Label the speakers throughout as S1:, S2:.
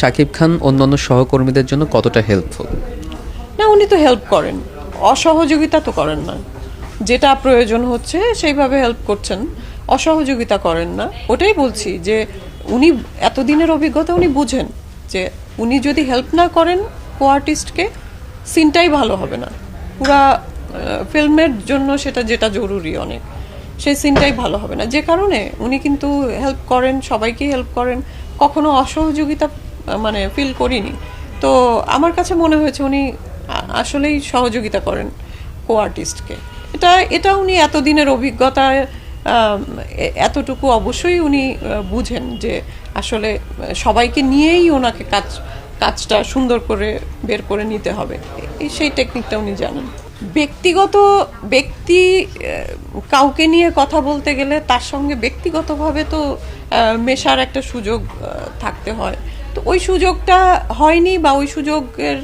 S1: শাকিব খান অন্যান্য সহকর্মীদের জন্য কতটা হেল্পফুল
S2: না, উনি তো হেল্প করেন। অসহযোগিতা তো করেন না। যেটা প্রয়োজন হচ্ছে, সেইভাবে হেল্প করছেন। অসহযোগিতা করেন না। ওটাই বলছি যে, উনি এতদিনের অভিজ্ঞতা উনি বুঝেন যে, উনি যদি হেল্প না করেন কো আর্টিস্টকে সিনটাই ভালো হবে না। পুরা ফিল্মের জন্য সেটা যেটা জরুরি অনেক, সেই সিনটাই ভালো হবে না। যে কারণে উনি কিন্তু হেল্প করেন সবাইকে হেল্প করেন। কখনো অসহযোগিতা মানে ফিল করিনি। তো আমার কাছে মনে হয়েছে উনি আসলেই সহযোগিতা করেন কো আর্টিস্টকে। এটা এটা উনি এতদিনের অভিজ্ঞতায় এতটুকু অবশ্যই উনি বুঝেন যে আসলে সবাইকে নিয়েই ওনাকে কাজ, কাজটা সুন্দর করে বের করে নিতে হবে। সেই টেকনিকটা উনি জানেন। ব্যক্তিগত, ব্যক্তি কাউকে নিয়ে কথা বলতে গেলে তার সঙ্গে ব্যক্তিগতভাবে তো মেশার একটা সুযোগ থাকতে হয়। তো ওই সুযোগটা হয়নি বা ওই সুযোগের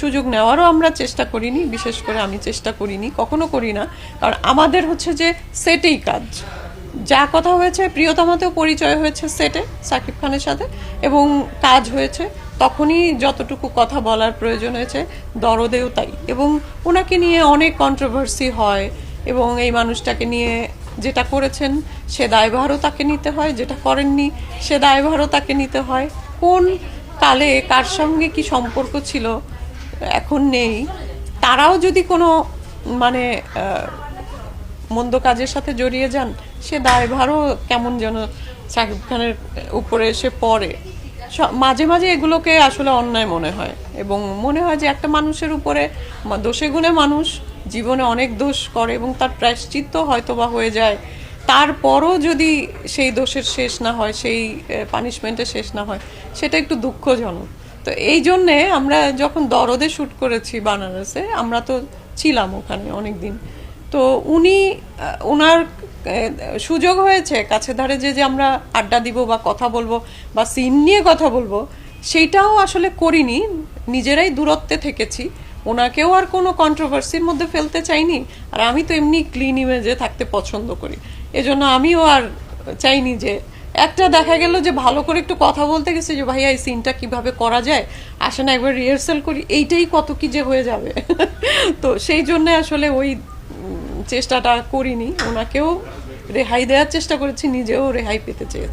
S2: সুযোগ নেওয়ারও আমরা চেষ্টা করিনি, বিশেষ করে আমি চেষ্টা করিনি, কখনো করি না। কারণ আমাদের হচ্ছে যে সেটেই কাজ। যা কথা হয়েছে, প্রিয়তমাতেও পরিচয় হয়েছে সেটে, সাকিব খানের সাথে, এবং কাজ হয়েছে, তখনই যতটুকু কথা বলার প্রয়োজন হয়েছে, দরদেও তাই। এবং ওনাকে নিয়ে অনেক কন্ট্রোভার্সি হয়, এবং এই মানুষটাকে নিয়ে যেটা করেছেন, সে দায়ভারও তাকে নিতে হয়, যেটা করেননি, সে দায়ভারও তাকে নিতে হয়। কোন কালে, কার সঙ্গে কি সম্পর্ক ছিল, এখন নেই। তারাও যদি কোনো মানে মন্দ কাজের সাথে জড়িয়ে যান, সে দায়ভারও কেমন যেন সাকিব খানের উপরে এসে পড়ে। মাঝে মাঝে এগুলোকে আসলে অন্যায় মনে হয়। এবং মনে হয় যে একটা মানুষের উপরে দোষে গুণে মানুষ জীবনে অনেক দোষ করে এবং তার প্রায়শ্চিত্ত হয়তো বা হয়ে যায়। তারপরও যদি সেই দোষের শেষ না হয়, সেই পানিশমেন্টের শেষ না হয়, সেটা একটু দুঃখজনক। তো এই জন্যে আমরা যখন দরদে শ্যুট করেছি বানারসে, আমরা তো ছিলাম ওখানে অনেক দিন তো উনি ওনার সুযোগ হয়েছে কাছে ধারে যে যে আমরা আড্ডা দিব বা কথা বলব বা সিন নিয়ে কথা বলব সেইটাও আসলে করিনি। নিজেরাই দূরত্বে থেকেছি। ওনাকেও আর কোনো কন্ট্রোভার্সির মধ্যে ফেলতে চাইনি। আর আমি তো এমনি ক্লিন ইমেজে থাকতে পছন্দ করি। এজন্য আমিও আর চাইনি যে, একটা দেখা গেল যে ভালো করে একটু কথা বলতে গেছে যে, ভাইয়া, এই সিনটা কীভাবে করা যায়? আসে না একবার রিহার্সাল করি, এইটাই কত কি যে হয়ে যাবে। তো সেই জন্য আসলে ওই চেষ্টাটা করিনি। ওনাকেও রেহাই দেওয়ার চেষ্টা করেছি, নিজেও রেহাই পেতে চেয়েছি।